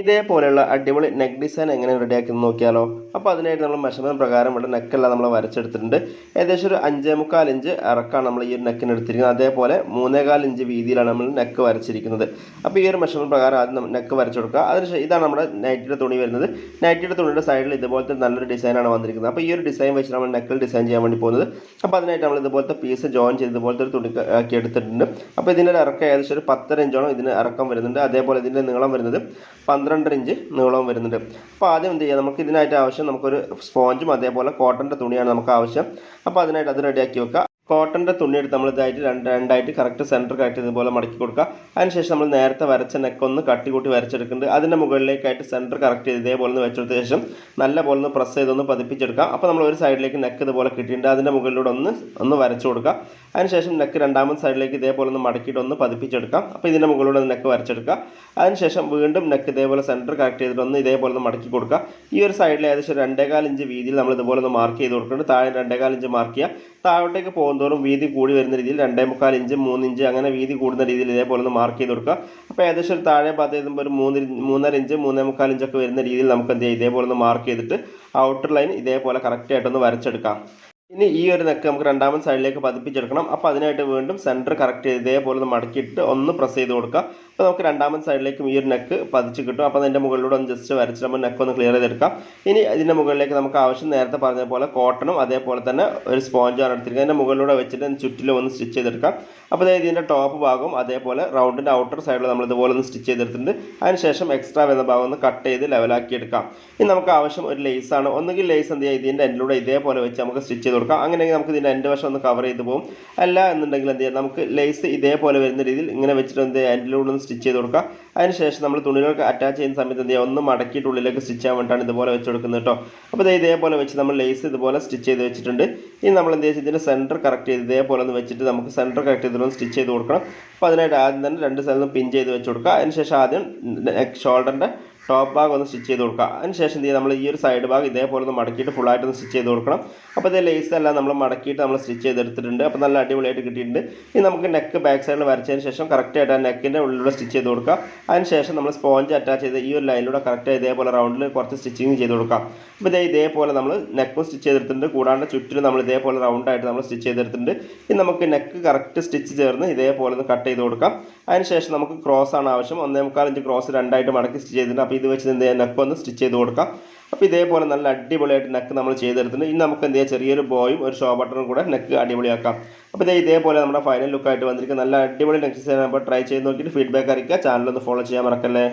ഇതേപോലെയുള്ള അടിപൊളി neck design എങ്ങനെ റെഡിയാക്കി നോക്കിയാലോ. അപ്പോൾ അതിനായിട്ട് നമ്മൾ മെഷർമെന്റ് പ്രകാരം ഇവിടെ നെക്കെല്ലാം നമ്മൾ വരച്ചെടുത്തിട്ടുണ്ട്. ഏകദേശം ഒരു അഞ്ചേ മുക്കാൽ ഇഞ്ച് ഇറക്കാണ് നമ്മൾ ഈ ഒരു നെക്കിന് എടുത്തിരിക്കുന്നത്. അതേപോലെ മൂന്നേകാൽ ഇഞ്ച് വീതിയിലാണ് നമ്മൾ നെക്ക് വരച്ചിരിക്കുന്നത്. അപ്പോൾ ഈ ഒരു മെഷർമെന്റ് പ്രകാരം ആദ്യം നെക്ക് വരച്ചു കൊടുക്കുക. അതിന് ഇതാണ് നമ്മുടെ നൈറ്റിയുടെ തുണി വരുന്നത്. നൈറ്റിയുടെ തുണിയുടെ സൈഡിൽ ഇതുപോലത്തെ നല്ലൊരു ഡിസൈനാണ് വന്നിരിക്കുന്നത്. അപ്പോൾ ഈ ഒരു ഡിസൈൻ വെച്ച് നമ്മൾ നെക്കിൽ ഡിസൈൻ ചെയ്യാൻ വേണ്ടി പോകുന്നത്. അപ്പോൾ അതിനായിട്ട് നമ്മൾ ഇതുപോലത്തെ പീസ് ജോയിൻ ചെയ്ത് ഇതുപോലത്തെ ഒരു തുണി ആക്കി എടുത്തിട്ടുണ്ട്. അപ്പോൾ ഇതിന്റെ ഇറക്കം ഏകദേശം ഒരു പത്തര ഇഞ്ചോളം ഇതിന് ഇറക്കം വരുന്നുണ്ട്. അതേപോലെ ഇതിന്റെ നീളം വരുന്നത് പന്ത്രണ്ടര ഇഞ്ച് നീളവും വരുന്നുണ്ട്. അപ്പോൾ ആദ്യം എന്ത് ചെയ്യുക നമുക്ക് ഇതിനായിട്ട് ആവശ്യം നമുക്കൊരു സ്പോഞ്ചും അതേപോലെ കോട്ടന്റെ തുണിയാണ് നമുക്ക് ആവശ്യം. അപ്പോൾ അതിനായിട്ട് അത് റെഡിയാക്കി വെക്കുക. കോട്ടന്റെ തുണി എടുത്ത് നമ്മൾ ഇതായിട്ട് രണ്ട് രണ്ടായിട്ട് കറക്റ്റ് സെന്റർ കറക്റ്റ് ഇതുപോലെ മടക്കി കൊടുക്കുക. അതിനുശേഷം നമ്മൾ നേരത്തെ വരച്ച നെക്കൊന്ന് കട്ടി കൂട്ടി വരച്ചെടുക്കുന്നുണ്ട്. അതിന്റെ മുകളിലേക്കായിട്ട് സെന്റർ കറക്റ്റ് ചെയ്ത് ഇതേപോലെ ഒന്ന് വെച്ചെടുത്ത ശേഷം നല്ല പോലെ ഒന്ന് പ്രസ് ചെയ്തൊന്ന് പതിപ്പിച്ചെടുക്കുക. അപ്പോൾ നമ്മൾ ഒരു സൈഡിലേക്ക് നെക്ക് ഇതുപോലെ കിട്ടിയിട്ടുണ്ട്. അതിന്റെ മുകളിലൂടെ ഒന്ന് ഒന്ന് വരച്ചു കൊടുക്കുക. അതിനുശേഷം നെക്ക് രണ്ടാമത്തെ സൈഡിലേക്ക് ഇതേപോലെ ഒന്ന് മടക്കിയിട്ട് ഒന്ന് പതിപ്പിച്ചെടുക്കാം അപ്പോൾ ഇതിന്റെ മുകളിലൂടെ നെക്ക് വരച്ചെടുക്കുക. അതിനുശേഷം വീണ്ടും നെക്ക് ഇതേപോലെ സെന്റർ കറക്റ്റ് ചെയ്തിട്ട് ഒന്ന് ഇതേപോലെ ഒന്ന് മടക്കി കൊടുക്കുക. ഈ ഒരു സൈഡിൽ ഏകദേശം രണ്ടേകാൽ ഇഞ്ച് വീതിയിൽ നമ്മൾ ഇതുപോലെ ഒന്ന് മാർക്ക് ചെയ്ത് കൊടുക്കുന്നുണ്ട്. താഴെ രണ്ടേകാൽ ഇഞ്ച് മാർക്ക് ചെയ്യുക. താഴോട്ടേക്ക് പോകുന്തോറും വീതി കൂടി വരുന്ന രീതിയിൽ രണ്ടേ മുക്കാൽ ഇഞ്ച് മൂന്ന് ഇഞ്ച് അങ്ങനെ വീതി കൂടുന്ന രീതിയിൽ ഇതേപോലെ ഒന്ന് മാർക്ക് ചെയ്ത് കൊടുക്കുക. അപ്പോൾ ഏകദേശം ഒരു താഴെ ഭാഗത്ത് എഴുതുമ്പോൾ ഒരു മൂന്ന് മൂന്നര ഇഞ്ച് മൂന്നേ മുക്കാൽ ഇഞ്ചൊക്കെ വരുന്ന രീതിയിൽ നമുക്ക് എന്ത് ചെയ്യാം? ഇതേപോലെ ഒന്ന് മാർക്ക് ചെയ്തിട്ട് ഔട്ടർ ലൈൻ ഇതേപോലെ കറക്റ്റായിട്ടൊന്ന് വരച്ചെടുക്കാം. ഇനി ഈ ഒരു നെക്ക് നമുക്ക് രണ്ടാമത്തെ സൈഡിലേക്ക് പതിപ്പിച്ചെടുക്കണം. അപ്പോൾ അതിനായിട്ട് വീണ്ടും സെന്റർ കറക്റ്റ് ചെയ്ത് ഇതേപോലെ ഒന്ന് മടക്കിയിട്ട് ഒന്ന് പ്രസ് ചെയ്ത് കൊടുക്കുക. അപ്പോൾ നമുക്ക് രണ്ടാമത്തെ സൈഡിലേക്കും ഈ ഒരു നെക്ക് പതിച്ച് കിട്ടും. അപ്പോൾ അതിന്റെ മുകളിലൂടെ ഒന്ന് ജസ്റ്റ് വരച്ച് നമ്മൾ നെക്ക് ഒന്ന് ക്ലിയർ ചെയ്തെടുക്കാം. ഇനി ഇതിന്റെ മുകളിലേക്ക് നമുക്ക് ആവശ്യം നേരത്തെ പറഞ്ഞ പോലെ കോട്ടണും അതേപോലെ തന്നെ ഒരു സ്പോഞ്ചാണ് എടുത്തിരിക്കുന്നത്. അതിന്റെ മുകളിലൂടെ വെച്ചിട്ട് ചുറ്റിലും ഒന്ന് സ്റ്റിച്ച് ചെയ്തെടുക്കാം. അപ്പോൾ അതായത് ഇതിന്റെ ടോപ്പ് ഭാഗവും അതേപോലെ റൗണ്ടിന്റെ ഔട്ടർ സൈഡിൽ നമ്മൾ ഇതുപോലെ ഒന്ന് സ്റ്റിച്ച് ചെയ്തെടുത്തിട്ടുണ്ട്. അതിനുശേഷം എക്സ്ട്രാ വരുന്ന ഭാഗം ഒന്ന് കട്ട് ചെയ്ത് ലെവലാക്കി എടുക്കാം. ഇനി നമുക്ക് ആവശ്യം ഒരു ലേസാണ് ഒന്നുകിൽ ലേസ് എന്ത് ചെയ്യുക? ഇതിന്റെ എൻഡിലൂടെ ഇതേപോലെ വെച്ച് നമുക്ക് സ്റ്റിച്ച് ചെയ്ത് കൊടുക്കാം. അങ്ങനെയെങ്കിൽ നമുക്ക് ഇതിന്റെ എന്റെ വശം ഒന്ന് കവർ ചെയ്ത് പോകും അല്ല എന്നുണ്ടെങ്കിൽ എന്ത് ചെയ്യാം? നമുക്ക് ലേസ് ഇതേപോലെ വരുന്ന രീതിയിൽ ഇങ്ങനെ വെച്ചിട്ട് എന്ത് ചെയ്യാം? എന്റെ ഒന്ന് സ്റ്റിച്ച് ചെയ്ത് കൊടുക്കുക അതിനുശേഷം നമ്മൾ തുണികൾക്ക് അറ്റാച്ച് ചെയ്യുന്ന സമയത്ത് എന്ത് ചെയ്യുക ഒന്ന് മടക്കിയിട്ട് ഉള്ളിലേക്ക് സ്റ്റിച്ച് ചെയ്യാൻ വേണ്ടിയിട്ടാണ് ഇതുപോലെ വെച്ച് കൊടുക്കുന്നത് കേട്ടോ. അപ്പോൾ ഇത് ഇതേപോലെ വെച്ച് നമ്മൾ ലേസ് ഇതുപോലെ സ്റ്റിച്ച് ചെയ്ത് വെച്ചിട്ടുണ്ട്. ഇനി നമ്മൾ എന്ത് ചെയ്യുക ഇതിന്റെ സെന്റർ കറക്റ്റ് ചെയ്ത് ഇതേപോലെ ഒന്ന് വെച്ചിട്ട് നമുക്ക് സെന്റർ കറക്റ്റ് ചെയ്തിട്ടൊന്ന് സ്റ്റിച്ച് ചെയ്ത് കൊടുക്കണം. അപ്പോൾ അതിനായിട്ട് ആദ്യം തന്നെ രണ്ട് സ്ഥലത്തും പിൻ ചെയ്ത് വെച്ച് കൊടുക്കുക. അതിനുശേഷം ആദ്യം ഷോൾഡറിന്റെ ടോപ്പ് ഭാഗം ഒന്ന് സ്റ്റിച്ച് ചെയ്ത് കൊടുക്കുക. അതിനുശേഷം എന്ത് ചെയ്യുക നമ്മൾ ഈ ഒരു സൈഡ് ഭാഗം ഇതേപോലെ ഒന്ന് മടക്കിയിട്ട് ഫുള്ളായിട്ട് ഒന്ന് സ്റ്റിച്ച് ചെയ്ത് കൊടുക്കണം. അപ്പോൾ ഇതേ ലേസ് എല്ലാം നമ്മൾ മടക്കിയിട്ട് നമ്മൾ സ്റ്റിച്ച് ചെയ്തെടുത്തിട്ടുണ്ട്. അപ്പോൾ നല്ല അടിപൊളിയായിട്ട് കിട്ടിയിട്ടുണ്ട്. ഇനി നമുക്ക് നെക്ക് ബാക്ക് സൈഡിൽ വരച്ചതിന് ശേഷം കറക്റ്റായിട്ട് ആ നെക്കിന്റെ ഉള്ളിലൂടെ സ്റ്റിച്ച് ചെയ്ത് കൊടുക്കുക. അതിനുശേഷം നമ്മൾ സ്പോഞ്ച് അറ്റാച്ച് ചെയ്ത് ഈ ഒരു ലൈനിലൂടെ കറക്റ്റ് ഇതേപോലെ റൗണ്ടിൽ കുറച്ച് സ്റ്റിച്ചിങ് ചെയ്ത് കൊടുക്കാം അപ്പോൾ ഇതേ ഇതേപോലെ നമ്മൾ നെക്കും സ്റ്റിച്ച് ചെയ്തെടുത്തിട്ടുണ്ട്. കൂടാണ്ട് ചുറ്റിലും നമ്മൾ ഇതേപോലെ റൗണ്ടായിട്ട് നമ്മൾ സ്റ്റിച്ച് ചെയ്തെടുത്തിട്ടുണ്ട്. ഇനി നമുക്ക് നെക്ക് കറക്റ്റ് സ്റ്റിച്ച് ചേർന്ന് ഇതേപോലെ ഒന്ന് കട്ട് ചെയ്ത് കൊടുക്കാം. അതിനുശേഷം നമുക്ക് ക്രോസ് ആണ് ആവശ്യം. ഒന്നേ മുക്കാൽ ഇഞ്ച് ക്രോസ് രണ്ടായിട്ട് മടക്കി സ്റ്റിച്ച് ചെയ്തിട്ടുണ്ട്. അപ്പോൾ ഇത് വെച്ച് എന്ത് ചെയ്യാം? നെക്ക് ഒന്ന് സ്റ്റിച്ച് ചെയ്ത് കൊടുക്കാം. അപ്പോൾ ഇതേപോലെ നല്ല അടിപൊളിയായിട്ട് നെക്ക് നമ്മൾ ചെയ്തെടുത്തിട്ടുണ്ട്. ഇനി നമുക്ക് എന്ത് ചെയ്യാം? ചെറിയൊരു ബോയും ഒരു ഷോ ബട്ടണും കൂടെ നെക്ക് അടിപൊളിയാക്കാം. അപ്പോൾ ഇതേ ഇതേപോലെ നമ്മുടെ ഫൈനൽ ലുക്കായിട്ട് വന്നിരിക്കുന്ന. നല്ല അടിപൊളി നെക്ക് ഡിസൈൻ അപ്പോൾ ട്രൈ ചെയ്ത് നോക്കിയിട്ട് ഫീഡ്ബാക്ക് അറിയിക്കുക. ചാനൽ ഒന്ന് ഫോളോ ചെയ്യാൻ മറക്കല്ലേ?